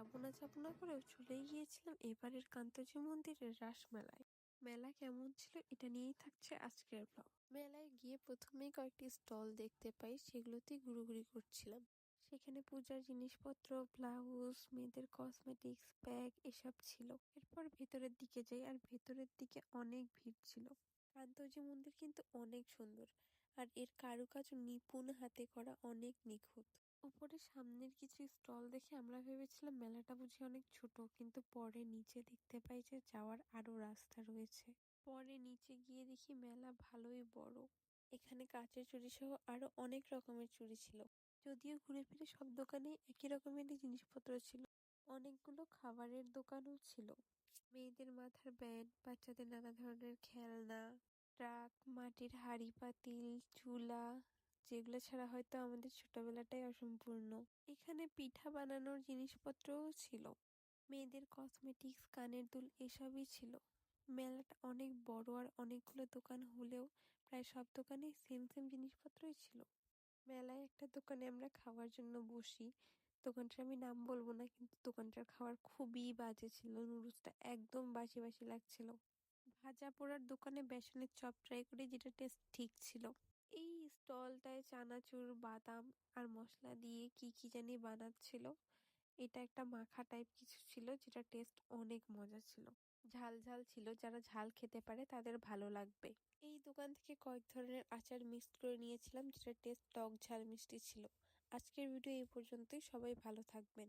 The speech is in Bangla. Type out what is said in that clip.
যাব না যাব না করেও চলেই গিয়েছিলাম এবারের কান্তজি মন্দিরের রাস মেলায় মেলা কেমন ছিল এটা নিয়েই থাকছে আজকের ব্লগ। মেলায় গিয়ে প্রথমেই কয়েকটি স্টল দেখতে পাই, সেগুলোতেই ঘুরোঘুরি করছিলাম। সেখানে পূজার জিনিসপত্র, ব্লাউজ, মেয়েদের কসমেটিক্স, ব্যাগ এসব ছিল। এরপর ভেতরের দিকে যাই আর ভেতরের দিকে অনেক ভিড় ছিল। কান্তজি মন্দির কিন্তু অনেক সুন্দর। আর এর কারুকাজ নিপুণ হাতে করা অনেক নিখুঁত। উপরে সামনের কিছু স্টল দেখে আমরা ভেবেছিলাম মেলাটা বুঝি অনেক ছোট, কিন্তু পরে নিচে দেখতে পাই যে যাওয়ার আরও রাস্তা রয়েছে। পরে নিচে গিয়ে দেখি মেলা ভালোই বড়। এখানে কাঁচের চুরি সহ আরও অনেক রকমের চুরি ছিল। যদিও ঘুরে ফিরে সব দোকানেই একই রকমেরই জিনিসপত্র ছিল। অনেকগুলো খাবারের দোকানও ছিল। মেয়েদের মাথার ব্যান্ড, বাচ্চাদের নানা ধরনের খেলনা ট্রাক, মাটির হাঁড়ি, পাতিল, চুলা যেগুলো ছাড়া হয়তো আমাদের ছোটবেলাটাই অসম্পূর্ণ। এখানে পিঠা বানানোর জিনিসপত্রও ছিল। মেয়েদের কসমেটিক্স কানের দুল এসবই ছিল। মেলাটা অনেক বড় আর অনেকগুলো দোকান হলেও প্রায় সব দোকানে সেম সেম জিনিসপত্রই ছিল। মেলায় একটা দোকানে আমরা খাওয়ার জন্য বসি। দোকানটার আমি নাম বলব না, কিন্তু দোকানটার খাবার খুবই বাজে ছিল। নুডলসটা একদম বাসি বাসি লাগছিল। ভাজা পোড়ার দোকানে বেসনের চপ ট্রাই করি যেটা টেস্ট ঠিক ছিল। এই স্টলটায় চানাচুর, বাদাম আর মশলা দিয়ে কি কি জানি বানাচ্ছিল। এটা একটা মাখা টাইপ কিছু ছিল যেটা টেস্ট অনেক মজা ছিল। ঝাল ঝাল ছিল, যারা ঝাল খেতে পারে তাদের ভালো লাগবে। এই দোকান থেকে কয়েক ধরনের আচার মিক্সড করে নিয়েছিলাম যেটা টেস্ট টক ঝাল মিষ্টি ছিল। আজকের ভিডিও এই পর্যন্তই, সবাই ভালো থাকবেন।